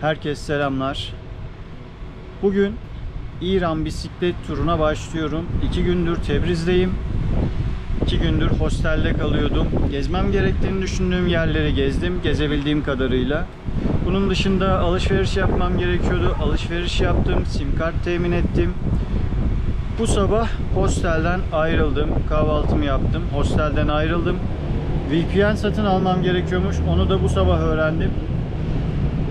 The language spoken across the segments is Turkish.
Herkese selamlar. Bugün İran bisiklet turuna başlıyorum. İki gündür Tebriz'deyim. İki gündür hostelde kalıyordum. Gezmem gerektiğini düşündüğüm yerleri gezdim, gezebildiğim kadarıyla. Bunun dışında alışveriş yapmam gerekiyordu. Alışveriş yaptım, sim kart temin ettim. Bu sabah hostelden ayrıldım. Kahvaltımı yaptım. Hostelden ayrıldım. VPN satın almam gerekiyormuş. Onu da bu sabah öğrendim.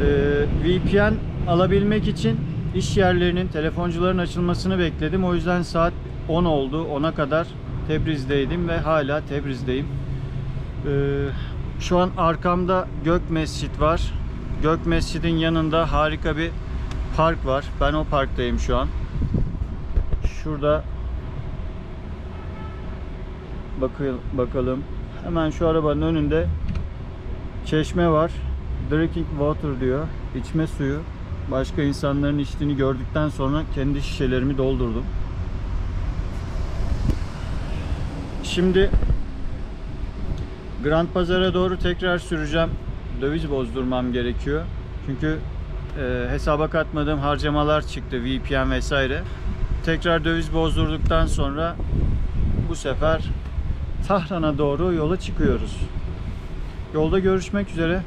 Ee, VPN alabilmek için iş yerlerinin, telefoncuların açılmasını bekledim. O yüzden saat 10 oldu. 10'a kadar Tebriz'deydim ve hala Tebriz'deyim. Ee, şu an arkamda Gök Mescit var. Gök Mescid'in yanında harika bir park var. Ben o parktayım şu an. Şurada bakın bakalım. Hemen şu arabanın önünde çeşme var. Drinking water diyor. İçme suyu. Başka insanların içtiğini gördükten sonra kendi şişelerimi doldurdum. Şimdi Grand Pazar'a doğru tekrar süreceğim. Döviz bozdurmam gerekiyor. Çünkü e, hesaba katmadığım harcamalar çıktı. VPN vesaire. Tekrar döviz bozdurduktan sonra bu sefer Tahran'a doğru yola çıkıyoruz. Yolda görüşmek üzere.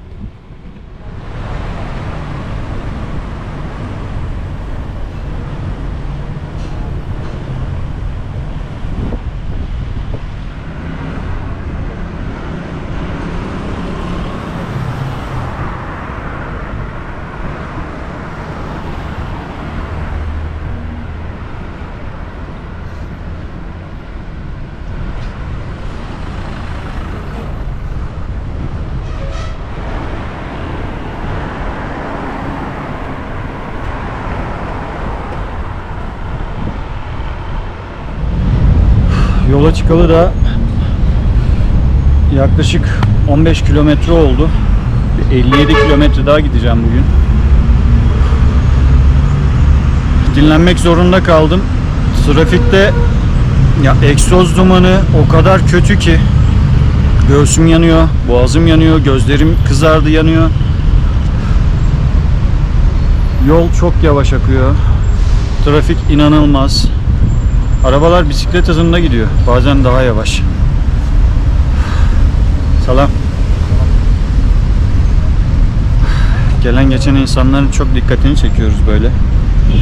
Yola çıkalı da yaklaşık 15 kilometre oldu. Bir 57 kilometre daha gideceğim bugün. Dinlenmek zorunda kaldım. Trafikte ya egzoz dumanı o kadar kötü ki göğsüm yanıyor, boğazım yanıyor, gözlerim kızardı yanıyor. Yol çok yavaş akıyor. Trafik inanılmaz. Arabalar bisiklet hızında gidiyor. Bazen daha yavaş. Selam. Gelen geçen insanların çok dikkatini çekiyoruz böyle.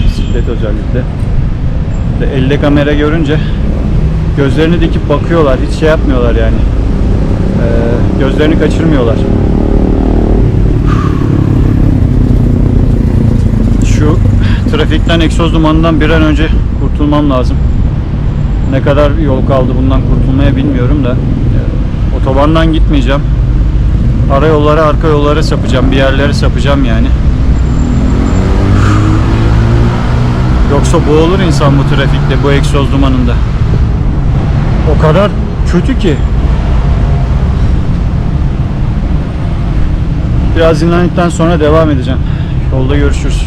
Bisiklet özellikle. De elde kamera görünce gözlerini dikip bakıyorlar. Hiç şey yapmıyorlar yani. Ee, gözlerini kaçırmıyorlar. Şu trafikten egzoz dumanından bir an önce kurtulmam lazım. Ne kadar yol kaldı bundan kurtulmaya bilmiyorum da. Otobandan gitmeyeceğim. Ara yollara, arka yollara sapacağım. Bir yerlere sapacağım yani. Yoksa boğulur insan bu trafikte, bu egzoz dumanında. O kadar kötü ki. Biraz dinlendikten sonra devam edeceğim. Yolda görüşürüz.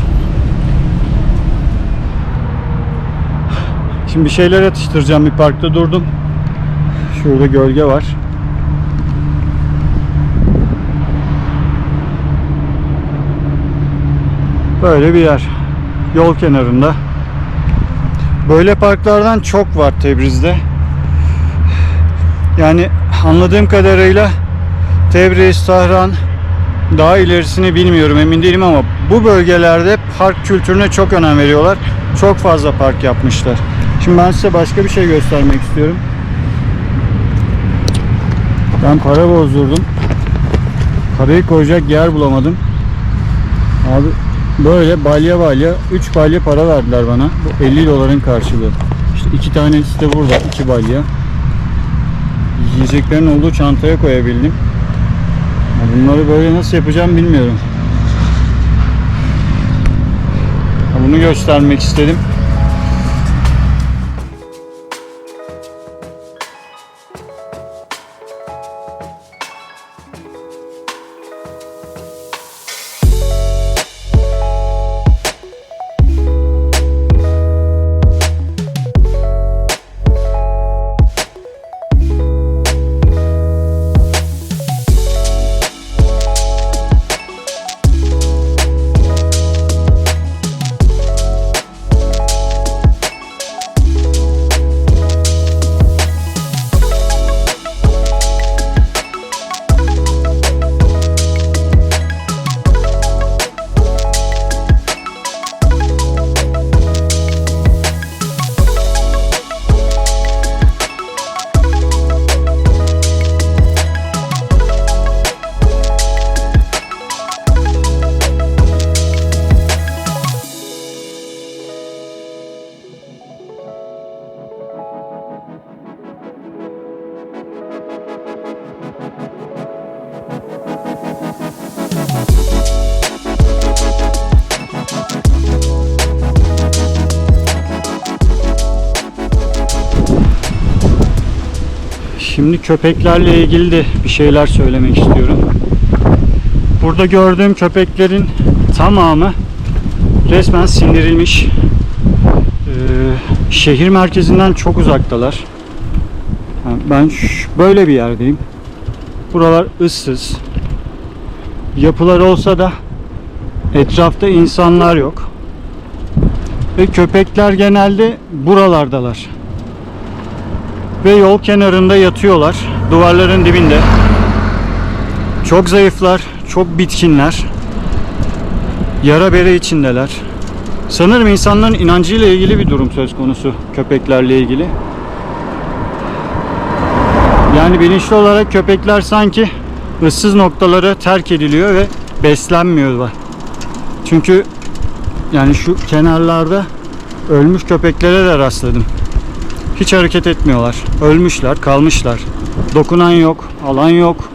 Şimdi bir şeyler atıştıracağım. Bir parkta durdum. Şurada gölge var. Böyle bir yer. Yol kenarında. Böyle parklardan çok var Tebriz'de. Yani anladığım kadarıyla Tebriz, Tahran daha ilerisini bilmiyorum emin değilim ama bu bölgelerde park kültürüne çok önem veriyorlar. Çok fazla park yapmışlar. Şimdi ben size başka bir şey göstermek istiyorum. Ben para bozdurdum. Parayı koyacak yer bulamadım. Abi böyle balya balya 3 balya para verdiler bana. Bu 50 doların karşılığı. İşte iki tanesi de burada. iki balya. Yiyeceklerin olduğu çantaya koyabildim. Ya Bunları böyle nasıl yapacağım bilmiyorum. Bunu göstermek istedim. Şimdi köpeklerle ilgili de bir şeyler söylemek istiyorum. Burada gördüğüm köpeklerin tamamı resmen sindirilmiş. Ee, şehir merkezinden çok uzaktalar. Yani ben böyle bir yerdeyim. Buralar ıssız. Yapılar olsa da etrafta insanlar yok. Ve köpekler genelde buralardalar. Ve yol kenarında yatıyorlar. Duvarların dibinde. Çok zayıflar, çok bitkinler. Yara bere içindeler. Sanırım insanların inancıyla ilgili bir durum söz konusu köpeklerle ilgili. Yani bilinçli olarak köpekler sanki ıssız noktaları terk ediliyor ve beslenmiyorlar. Çünkü yani şu kenarlarda ölmüş köpeklere de rastladım. Hiç hareket etmiyorlar. Ölmüşler, kalmışlar. Dokunan yok, alan yok.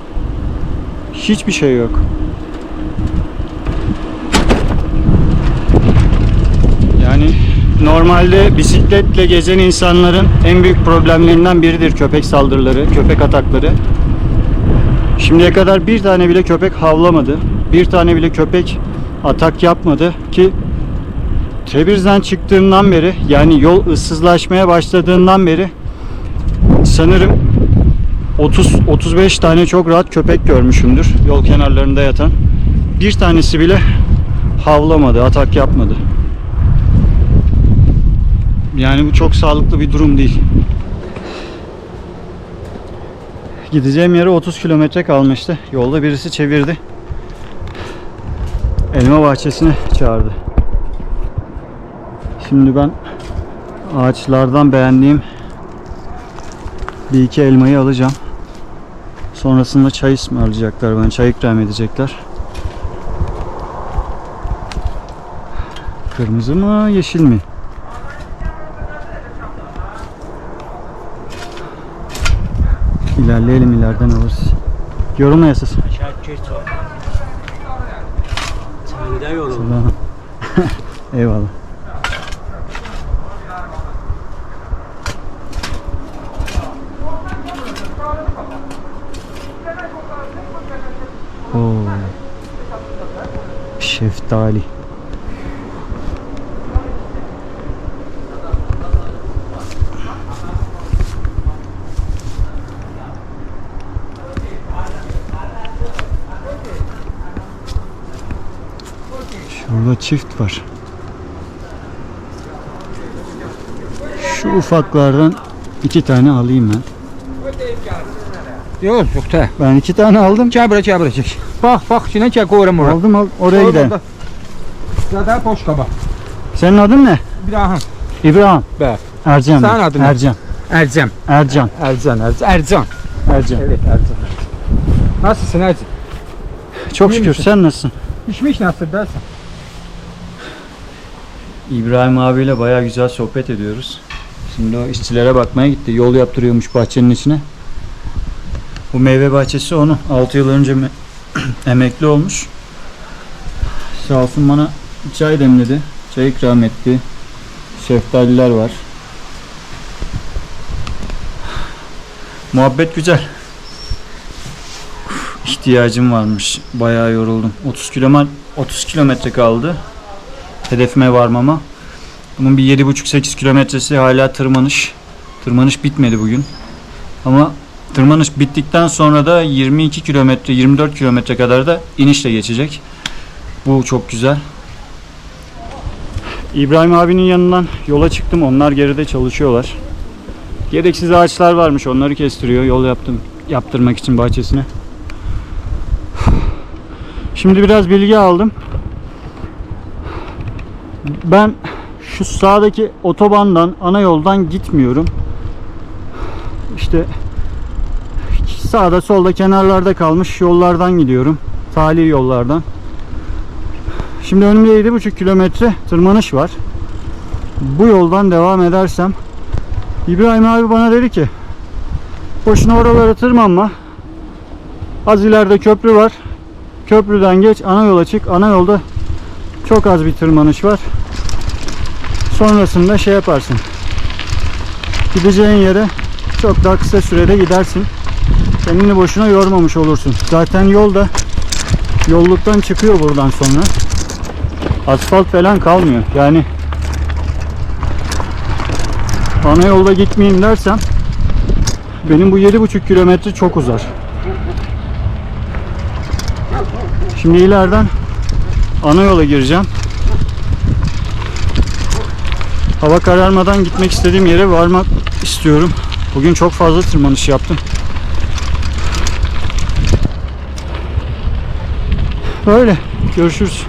Hiçbir şey yok. Yani normalde bisikletle gezen insanların en büyük problemlerinden biridir köpek saldırıları, köpek atakları. Şimdiye kadar bir tane bile köpek havlamadı. Bir tane bile köpek atak yapmadı ki Tebriz'den çıktığımdan beri yani yol ıssızlaşmaya başladığından beri sanırım 30 35 tane çok rahat köpek görmüşümdür yol kenarlarında yatan. Bir tanesi bile havlamadı, atak yapmadı. Yani bu çok sağlıklı bir durum değil. Gideceğim yere 30 kilometre kalmıştı. Yolda birisi çevirdi. Elma bahçesine çağırdı. Şimdi ben ağaçlardan beğendiğim bir iki elmayı alacağım. Sonrasında çay ısmarlayacaklar bana. Çay ikram edecekler. Kırmızı mı yeşil mi? İlerleyelim ileriden alırız. De yoruldun. Tamam. Eyvallah. Oo. Şeftali. Şurada çift var. Şu ufaklardan iki tane alayım ben. Yok yok da. Ben iki tane aldım. Çabra çabra çek. Bak bak içine çek oram oram. Aldım al oraya gidelim. Zaten boş kaba. Senin adın ne? Daha. İbrahim. Be. Ercan. Senin adın ne? Ercan. Ercem. Ercan. Ercan. Ercan. Ercan. Ercan. Evet Ercan. Nasılsın Ercan? Çok İyi şükür. misin? Sen nasılsın? İşmiş nasıl dersin? İbrahim abiyle bayağı güzel sohbet ediyoruz. Şimdi o işçilere bakmaya gitti. Yol yaptırıyormuş bahçenin içine. Bu meyve bahçesi onun. 6 yıl önce me- emekli olmuş. Sağ olsun bana çay demledi. Çay ikram etti. Şeftaliler var. Muhabbet güzel. İhtiyacım varmış. Bayağı yoruldum. 30 kilometre 30 kilometre kaldı hedefime varmama. Bunun bir 7,5-8 kilometresi hala tırmanış. Tırmanış bitmedi bugün. Ama tırmanış bittikten sonra da 22 kilometre, 24 kilometre kadar da inişle geçecek. Bu çok güzel. İbrahim abinin yanından yola çıktım. Onlar geride çalışıyorlar. Gereksiz ağaçlar varmış. Onları kestiriyor. Yol yaptım yaptırmak için bahçesine. Şimdi biraz bilgi aldım. Ben şu sağdaki otobandan, ana yoldan gitmiyorum. İşte sağda solda kenarlarda kalmış yollardan gidiyorum. Tali yollardan. Şimdi önümde 7,5 kilometre tırmanış var. Bu yoldan devam edersem İbrahim abi bana dedi ki boşuna oralara tırmanma. Az ileride köprü var. Köprüden geç ana yola çık. Ana yolda çok az bir tırmanış var. Sonrasında şey yaparsın. Gideceğin yere çok daha kısa sürede gidersin. Kendini boşuna yormamış olursun. Zaten yol da yolluktan çıkıyor buradan sonra. Asfalt falan kalmıyor. Yani ana yolda gitmeyeyim dersem benim bu 7,5 kilometre çok uzar. Şimdi ileriden ana yola gireceğim. Hava kararmadan gitmek istediğim yere varmak istiyorum. Bugün çok fazla tırmanış yaptım. Böyle. Görüşürüz.